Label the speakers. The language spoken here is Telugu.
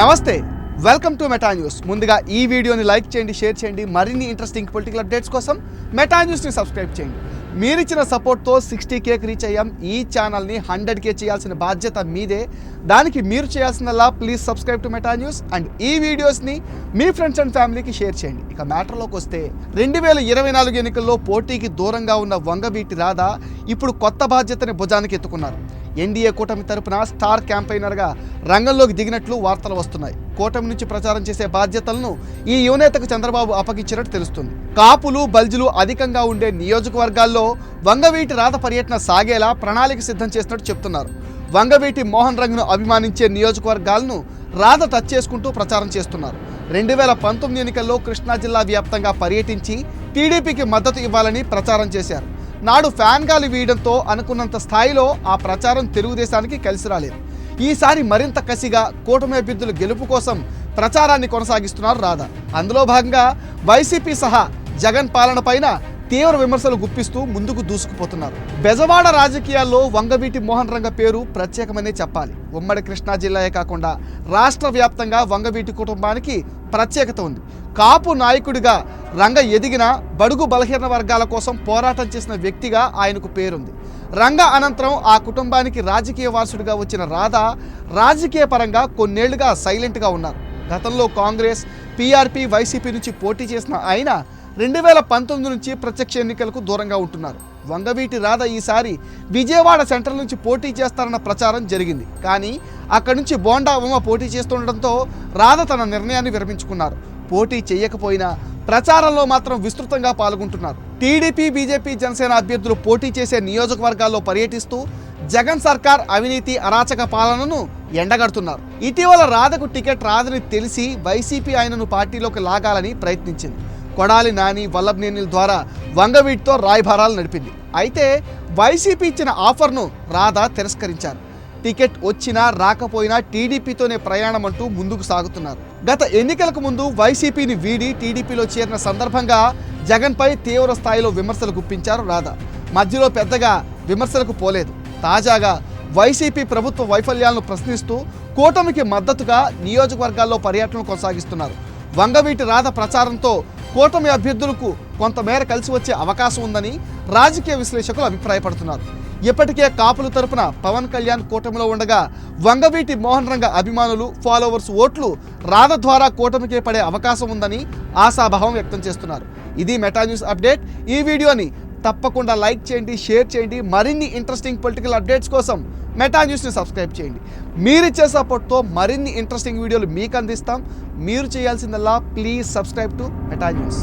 Speaker 1: నమస్తే వెల్కమ్ టు మెటా న్యూస్ ముందుగా ఈ వీడియోని లైక్ చేయండి షేర్ చేయండి మరిన్ని ఇంట్రెస్టింగ్ పొలిటికల్ అప్డేట్స్ కోసం మెటా న్యూస్ని సబ్స్క్రైబ్ చేయండి. మీరిచ్చిన సపోర్ట్తో సిక్స్టీ కేకి రీచ్ అయ్యాం. ఈ ఛానల్ని హండ్రెడ్ కే చేయాల్సిన బాధ్యత మీదే. దానికి మీరు చేయాల్సిందల్లా please subscribe to Meta news and ఈ వీడియోస్ని మీ ఫ్రెండ్స్ అండ్ ఫ్యామిలీకి షేర్ చేయండి. ఇక మ్యాటర్లోకి వస్తే రెండు వేల ఇరవై నాలుగు ఎన్నికల్లో పోటీకి దూరంగా ఉన్న వంగవీటి రాధా ఇప్పుడు కొత్త బాధ్యతని భుజానికి ఎత్తుకున్నారు. ఎన్డీఏ కూటమి తరపున స్టార్ క్యాంపైనర్గా రంగంలోకి దిగినట్లు వార్తలు వస్తున్నాయి. కూటమి నుంచి ప్రచారం చేసే బాధ్యతలను ఈ యువనేతకు చంద్రబాబు అప్పగించినట్టు తెలుస్తుంది. కాపులు బల్జులు అధికంగా ఉండే నియోజకవర్గాల్లో వంగవీటి రాత పర్యటన సాగేలా ప్రణాళిక సిద్ధం చేసినట్టు చెప్తున్నారు. వంగవీటి మోహన్ రంగును అభిమానించే నియోజకవర్గాలను రాధ టచ్ చేసుకుంటూ ప్రచారం చేస్తున్నారు. రెండు వేల పంతొమ్మిది ఎన్నికల్లో కృష్ణా జిల్లా వ్యాప్తంగా పర్యటించి టీడీపీకి మద్దతు ఇవ్వాలని ప్రచారం చేశారు. నాడు ఫ్యాన్ గాలి వీయడంతో అనుకున్నంత స్థాయిలో ఆ ప్రచారం తెలుగుదేశానికి కలిసి రాలేదు. ఈసారి మరింత కసిగా కూటమి అభ్యర్థుల గెలుపు కోసం ప్రచారాన్ని కొనసాగిస్తున్నారు రాధా. అందులో భాగంగా వైసీపీ సహా జగన్ పాలన పైన తీవ్ర విమర్శలు గుప్పిస్తూ ముందుకు దూసుకుపోతున్నారు. బెజవాడ రాజకీయాల్లో వంగవీటి మోహన్ రంగ పేరు ప్రత్యేకమనే చెప్పాలి. ఉమ్మడి కృష్ణా జిల్లాయే కాకుండా రాష్ట్ర వ్యాప్తంగా వంగవీటి కుటుంబానికి ప్రత్యేకత ఉంది. కాపు నాయకుడిగా రంగ ఎదిగిన బడుగు బలహీన వర్గాల కోసం పోరాటం చేసిన వ్యక్తిగా ఆయనకు పేరుంది. రంగ అనంతరం ఆ కుటుంబానికి రాజకీయ వారసుడిగా వచ్చిన రాధా రాజకీయ పరంగా కొన్నేళ్ళుగా సైలెంట్గా ఉన్నారు. గతంలో కాంగ్రెస్ పీఆర్పీ వైసీపీ నుంచి పోటీ చేసిన ఆయన రెండు వేల పంతొమ్మిది నుంచి ప్రత్యక్ష ఎన్నికలకు దూరంగా ఉంటున్నారు. వంగవీటి రాధ ఈసారి విజయవాడ సెంట్రల్ నుంచి పోటీ చేస్తారన్న ప్రచారం జరిగింది. కానీ అక్కడి నుంచి బోండా ఉమ్మ పోటీ చేస్తుండటంతో రాధ తన నిర్ణయాన్ని విరమించుకున్నారు. పోటీ చేయకపోయినా ప్రచారంలో మాత్రం విస్తృతంగా పాల్గొంటున్నారు. టీడీపీ బీజేపీ జనసేన అభ్యర్థులు పోటీ చేసే నియోజకవర్గాల్లో పర్యటిస్తూ జగన్ సర్కార్ అవినీతి అరాచక పాలనను ఎండగడుతున్నారు. ఇటీవల రాధకు టికెట్ రాదని తెలిసి వైసీపీ ఆయనను పార్టీలోకి లాగాలని ప్రయత్నించింది. కొడాలి నాని వల్లభనేనిల ద్వారా వంగవీటితో రాయభారాలు నడిపింది. అయితే వైసీపీ ఇచ్చిన ఆఫర్ను రాధా తిరస్కరించారు. టికెట్ వచ్చినా రాకపోయినా టీడీపీతోనే ప్రయాణం అంటూ ముందుకు సాగుతున్నారు. గత ఎన్నికలకు ముందు వైసీపీని వీడి టీడీపీలో చేరిన సందర్భంగా జగన్పై తీవ్ర స్థాయిలో విమర్శలు గుప్పించారు రాధా. మధ్యలో పెద్దగా విమర్శలకు పోలేదు. తాజాగా వైసీపీ ప్రభుత్వ వైఫల్యాలను ప్రశ్నిస్తూ కూటమికి మద్దతుగా నియోజకవర్గాల్లో పర్యటనలు కొనసాగిస్తున్నారు. వంగవీటి రాధ ప్రచారంతో కూటమి అభ్యర్థులకు కొంతమేర కలిసి వచ్చే అవకాశం ఉందని రాజకీయ విశ్లేషకులు అభిప్రాయపడుతున్నారు. ఇప్పటికే కాపుల తరపున పవన్ కళ్యాణ్ కూటమిలో ఉండగా వంగవీటి మోహన్ రంగ అభిమానులు ఫాలోవర్స్ ఓట్లు రాధ ద్వారా కూటమికే పడే అవకాశం ఉందని ఆశాభావం వ్యక్తం చేస్తున్నారు. ఇది మెటా న్యూస్ అప్డేట్. ఈ వీడియోని తప్పకుండా లైక్ చేయండి షేర్ చేయండి. మరిన్ని ఇంట్రెస్టింగ్ పొలిటికల్ అప్డేట్స్ కోసం మెటా న్యూస్ని సబ్స్క్రైబ్ చేయండి. మీరిచ్చే సపోర్ట్తో మరిన్ని ఇంట్రెస్టింగ్ వీడియోలు మీకు అందిస్తాం. మీరు చేయాల్సిందల్లా please subscribe to Meta news.